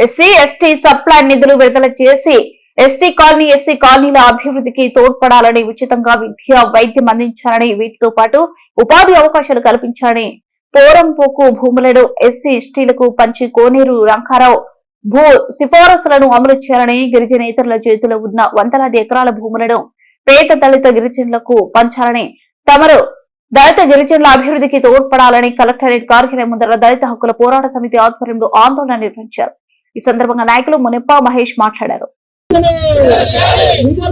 SC ST supply నిధులు విడుదల చేసి ఎస్టీ కాలనీ ఎస్సీ కాలనీల అభివృద్ధికి తోడ్పడాలని ఉచితంగా విద్య వైద్యం అందించాలని వీటితో పాటు ఉపాధి అవకాశాలు కల్పించాలని పోరంపోకు భూములను ఎస్సీ ఎస్టీలకు పంచి కోనేరు రంకారావు భూ సిఫారసులను అమలు చేయాలని గిరిజనేతరుల చేతిలో ఉన్న వందలాది ఎకరాల భూములను పేద దళిత గిరిజనులకు పంచాలని తమరు దళిత గిరిజనుల అభివృద్ధికి తోడ్పడాలని కలెక్టరేట్ కార్యాలయం ముందర దళిత హక్కుల పోరాట సమితి ఆధ్వర్యంలో ఆందోళన నిర్వహించారు. ఈ సందర్భంగా నాయకులు మునిప్ప మహేష్ మాట్లాడారు. విడుదల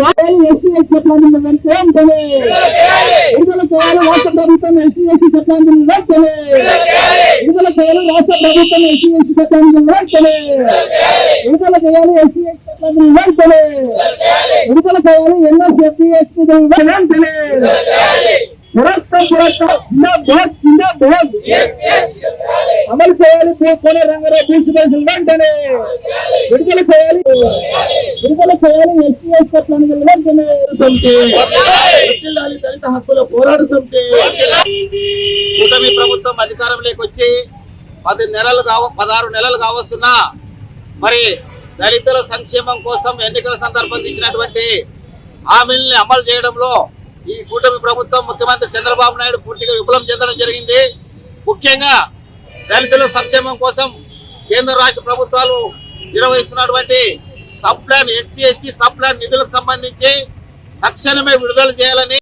చేయాలి ఎస్సీ చట్టాన్ని వెంటనే విడుదల చేయాలి రాష్ట్ర ప్రభుత్వం ఎస్సీ ఎస్టీ చట్టాన్ని వెంటనే విడుదల చేయాలి రాష్ట్ర ప్రభుత్వం ఎస్సీ ఎస్టీ చట్టాన్ని వెంటనే విడుదల చేయాలి ఎస్సీ ఎస్టీ చట్టాన్ని వెంటనే విడుదల చేయాలి ఎన్ఎస్ఎఫ్టీ ఎస్టీ వెంటనే నిరంతరం పోరాటం అమలు చేయాలి కోనే రంగారావు ప్రిన్సిపల్స్ వెంటనే. చేయాలి విడుదల చేయాలి ఎస్సీ ఎస్ చట్టాన్ని సమితి. వర్ధిల్లాలి దళిత హక్కుల పోరాట సమితి. కూటమి ప్రభుత్వం అధికారంలోకి వచ్చి పది నెలలు కావ పదహారు నెలలు కావస్తున్నా మరి దళితుల సంక్షేమం కోసం ఎన్నికల సందర్భంగా ఇచ్చినటువంటి హామీల్ని అమలు చేయడంలో ఈ కూటమి ప్రభుత్వం ముఖ్యమంత్రి చంద్రబాబు నాయుడు పూర్తిగా విఫలం చెందడం జరిగింది. ముఖ్యంగా దళితుల సంక్షేమం కోసం కేంద్ర రాష్ట్ర ప్రభుత్వాలు నిర్వహిస్తున్నటువంటి sub plan SC ST sub plan నిధులకు సంబంధించి తక్షణమే విడుదల చేయాలని